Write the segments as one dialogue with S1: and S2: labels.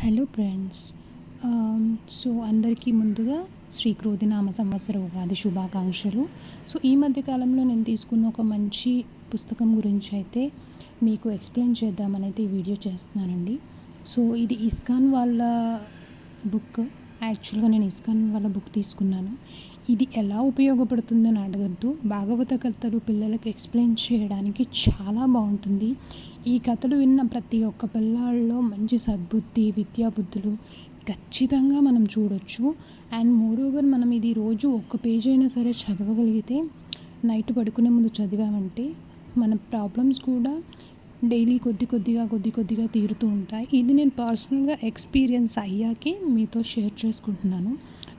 S1: Hello friends so అందరికీ ముందుగా శ్రీ క్రోధినామ సంవత్సర ఉగాది శుభాకాంక్షలు. సో ఈ మధ్య కాలంలో నేను తీసుకున్న ఒక మంచి పుస్తకం గురించి అయితే మీకు ఎక్స్ప్లెయిన్ చేద్దామని అయితే ఈ వీడియో చేస్తున్నానండి. సో ఇది ఇస్కాన్ వాళ్ళ బుక్ యాక్చువల్గా నేను ఇస్కాన్ వాళ్ళ బుక్ తీసుకున్నాను. ఇది ఎలా ఉపయోగపడుతుందని అడగద్దు. భాగవత కథలు పిల్లలకు ఎక్స్ప్లెయిన్ చేయడానికి చాలా బాగుంటుంది. ఈ కథలు విన్న ప్రతి ఒక్క పిల్లాళ్ళలో మంచి సద్బుద్ధి విద్యాబుద్ధులు ఖచ్చితంగా మనం చూడొచ్చు. అండ్ మోరోవర్ మనం ఇది రోజు ఒక్క పేజ్ అయినా సరే చదవగలిగితే నైట్ పడుకునే ముందు చదివామంటే మన ప్రాబ్లమ్స్ కూడా డైలీ కొద్ది కొద్దిగా కొద్ది కొద్దిగా తీరుతూ ఉంటాయి. ఇది నేను పర్సనల్గా ఎక్స్పీరియన్స్ అయ్యాకే మీతో షేర్ చేసుకుంటున్నాను.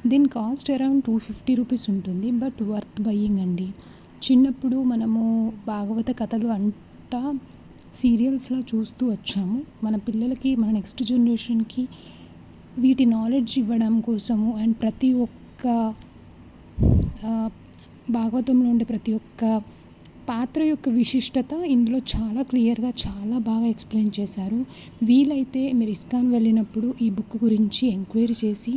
S1: దీని cost around two fifty rupees ఉంటుంది. బట్ వర్త్ బయ్యింగ్ అండి. చిన్నప్పుడు మనము భాగవత కథలు అంట సీరియల్స్లో చూస్తూ వచ్చాము. మన పిల్లలకి మన నెక్స్ట్ జనరేషన్కి వీటి నాలెడ్జ్ ఇవ్వడం కోసము అండ్ ప్రతి ఒక్క భాగవతంలో ఉండే ప్రతి ఒక్క పాత్ర యొక్క విశిష్టత ఇందులో చాలా క్లియర్గా చాలా బాగా ఎక్స్ప్లెయిన్ చేశారు. వీలైతే మీరు ఇస్కాన్ వెళ్ళినప్పుడు ఈ బుక్ గురించి ఎంక్వైరీ చేసి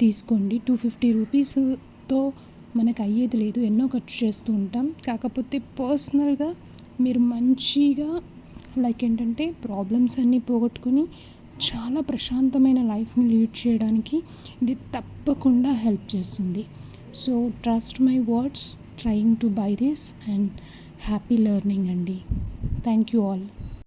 S1: తీసుకోండి. టూ ఫిఫ్టీ రూపీస్తో మనకు అయ్యేది లేదు. ఎన్నో ఖర్చు చేస్తూ ఉంటాం. కాకపోతే పర్సనల్గా మీరు మంచిగా లైక్ ఏంటంటే ప్రాబ్లమ్స్ అన్నీ పోగొట్టుకుని చాలా ప్రశాంతమైన లైఫ్ని లీడ్ చేయడానికి ఇది తప్పకుండా హెల్ప్ చేస్తుంది. So trust my words trying to buy this and happy learning అండి థ్యాంక్ యూ ఆల్